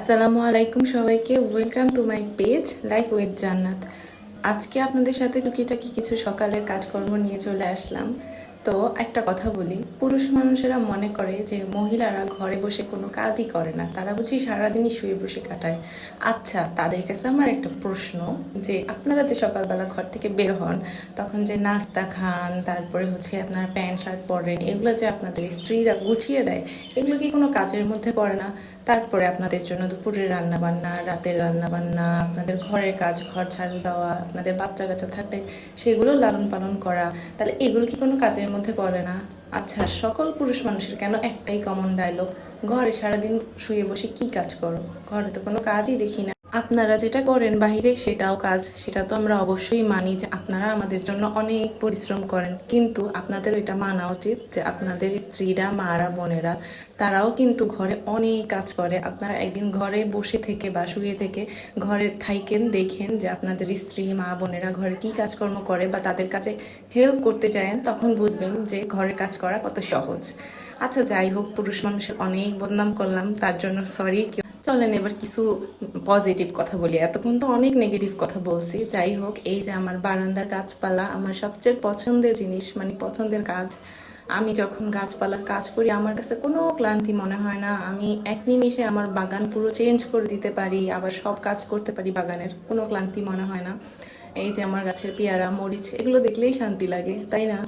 আসসালামু আলাইকুম সবাইকে। Welcome to my page life with Jannat আজকে আপনাদের সাথে টুকিটাকি কিছু সকালের কাজকর্ম নিয়ে চলে আসলাম। তো একটা কথা বলি, পুরুষ মানুষেরা মনে করে যে মহিলারা ঘরে বসে কোনো কাজই করে না। তারা বুঝি সারাদিনই শুয়ে বসে কাটায়। আচ্ছা তাদের কাছে আমার একটা প্রশ্ন যে, আপনারা যে সকালবেলা ঘর থেকে বের হন, তখন যে নাস্তা খান, তারপরে হচ্ছে আপনারা প্যান্ট, শার্ট পরেন, এগুলো যে আপনাদের স্ত্রীরা গুছিয়ে দেয়, এগুলো কি কোনো কাজের মধ্যে পড়ে না? তারপরে আপনাদের জন্য দুপুরের রান্না বান্না রাতের রান্না বান্না আপনাদের ঘরের কাজ, ঘর ঝাড়ু দেওয়া, আপনাদের বাচ্চা কাচ্চা থাকলে সেগুলো লালন পালন করা, তাহলে এগুলো কি কোনো কাজের মধ্যে পড়ে না। আচ্ছা সকল পুরুষ মানুষের কেন একটাই কমন ডায়লগ ঘরে সারাদিন শুয়ে বসে কি কাজ করো? ঘরে তো কোনো কাজই দেখি না। আপনারা যেটা করেন বাইরে সেটাও কাজ, সেটা তো আমরা অবশ্যই মানি যে আপনারা আমাদের জন্য অনেক পরিশ্রম করেন। কিন্তু আপনাদের ওইটা মানা উচিত যে আপনাদের স্ত্রীরা, মারা, বোনেরা, তারাও কিন্তু ঘরে অনেক কাজ করে। আপনারা একদিন ঘরে বসে থেকে বা শুয়ে থেকে ঘরে থাইকেন, দেখেন যে আপনাদের স্ত্রী, মা, বোনেরা ঘরে কি কাজকর্ম করে বা তাদের কাছে হেল্প করতে চান তখন বুঝবেন যে ঘরের কাজ করা কত সহজ। আচ্ছা যাই হোক, পুরুষ মানুষের অনেক বদনাম করলাম, তার জন্য সরি চলেন, এবার কিছু পজিটিভ কথা বলি। এতক্ষণ তো অনেক নেগেটিভ কথা বলছি। যাই হোক, এই যে আমার বারান্দার গাছপালা, আমার সবচেয়ে পছন্দের জিনিস মানে পছন্দের কাজ, আমি যখন গাছপালার কাজ করি, আমার কাছে কোনো ক্লান্তি মনে হয় না। আমি এক নিমিষে আমার বাগান পুরো চেঞ্জ করে দিতে পারি, আবার সব কাজ করতে পারি বাগানের, কোনো ক্লান্তি মনে হয় না। এই যে আমার গাছের পেয়ারা, মরিচ, এগুলো দেখলেই শান্তি লাগে, তাই না?